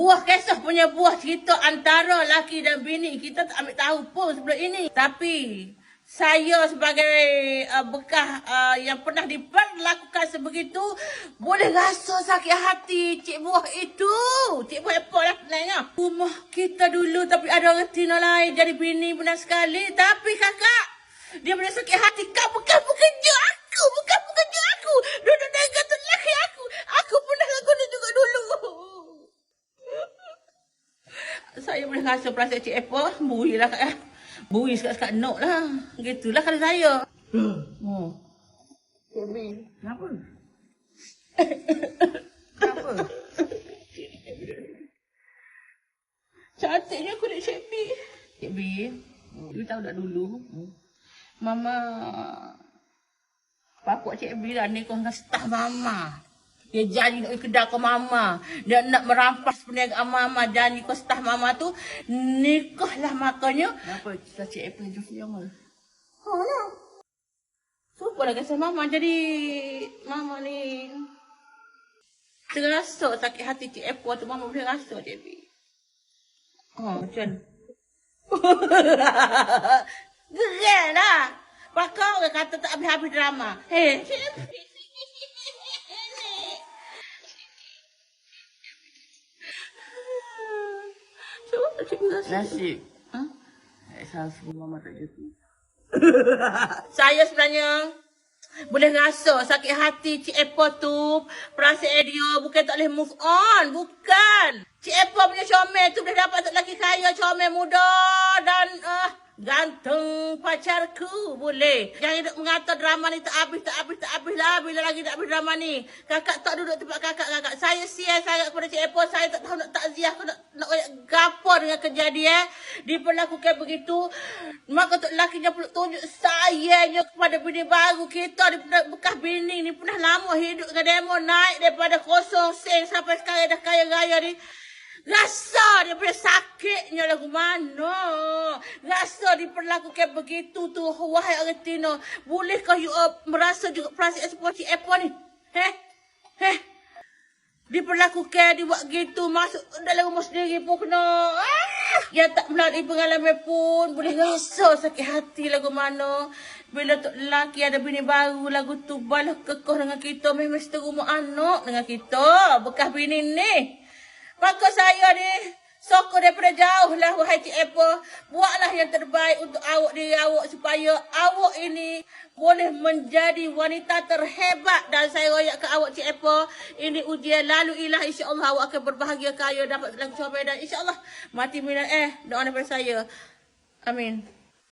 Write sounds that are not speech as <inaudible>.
buah kisah punya buah cerita antara laki dan bini. Kita tak ambil tahu pun sebelum ini. Tapi saya sebagai uh, bekas uh, yang pernah diperlakukan sebegitu boleh rasa sakit hati cik buah itu. Cik buah apa lah sebenarnya. Rumah kita dulu tapi ada orang tina lain jadi bini benar sekali. Tapi kakak dia boleh sakit hati kau bukan bekerja aku. Bukan bekerja aku. Duduk dengan kata lelaki aku. Aku pernah lagu ni juga dulu. Rasa perasaan Cik Apple. Bui lah kak. eh. Bui sekat-sekat nok lah. Gitulah kalau saya. Hmm. Cik B. Kenapa? Kenapa? Cantiknya kulit Cik B. Cik B. You tahu tak dulu? Mama... Pakuk Cik B lah ni kau dengan staf Mama. Dia janji nak pergi kedai kau Mama. Dia nak merampas perniagaan Mama. Janji kau staf Mama tu. Nikahlah makanya. Kenapa cerita Cik Apple Jofi yang mana? Ha lah. Supa lah kisah Mama jadi Mama ni terasa sakit hati Cik Apple tu Mama boleh rasa Cik B. Ha macam <laughs> Gerak lah. Pakar orang kata tak habis-habis drama. Hei, Cik B. Tak rasa. Nasib. Ha? Eh, salah sebelum mama tak Jofi. <laughs> Saya sebenarnya boleh rasa sakit hati Cik Apple tu perasaan dia bukan tak boleh move on. Bukan. Cik Apple punya comel tu boleh dapat satu lelaki kaya comel muda dan ganteng pacarku. Boleh. Jangan duduk mengata drama ni tak habis, tak habis, tak habis lah. Bila lagi tak habis drama ni. Kakak tak duduk tempat kakak, kakak. Saya siap sangat kepada Cik Apple. Saya tak tahu nak takziah ke nak, nak nak gapo dengan kejadian. Diperlakukan begitu. Maka tu lelaki dia perlu tunjuk sayangnya kepada bini baru kita. Pernah bekas bini ni pernah lama hidup dengan demo naik daripada kosong sen sampai sekarang dah kaya raya ni. Rasa dia punya sakitnya lagu mana. Diperlakukan begitu tu. Wahai orang Tino. Bolehkah you uh, merasa juga perasaan seperti apa ni? Heh? Heh? diperlakukan, dibuat gitu, masuk dalam rumah sendiri pun kena. Ah! Yang tak melalui pengalaman pun boleh rasa sakit hati lagu mana. Bila tu lelaki ada bini baru lagu tu balah kekoh dengan kita. Memang mesti rumah anak dengan kita. Bekas bini ni. Maka saya ni sokong daripada jauh lah wahai Cik Apple. Buatlah yang terbaik untuk awak diri awak supaya awak ini boleh menjadi wanita terhebat dan saya royak ke awak Cik Apple. Ini ujian lalu ilah insyaAllah awak akan berbahagia kaya dapat comel dan insyaAllah mati minat eh doa daripada saya. Amin.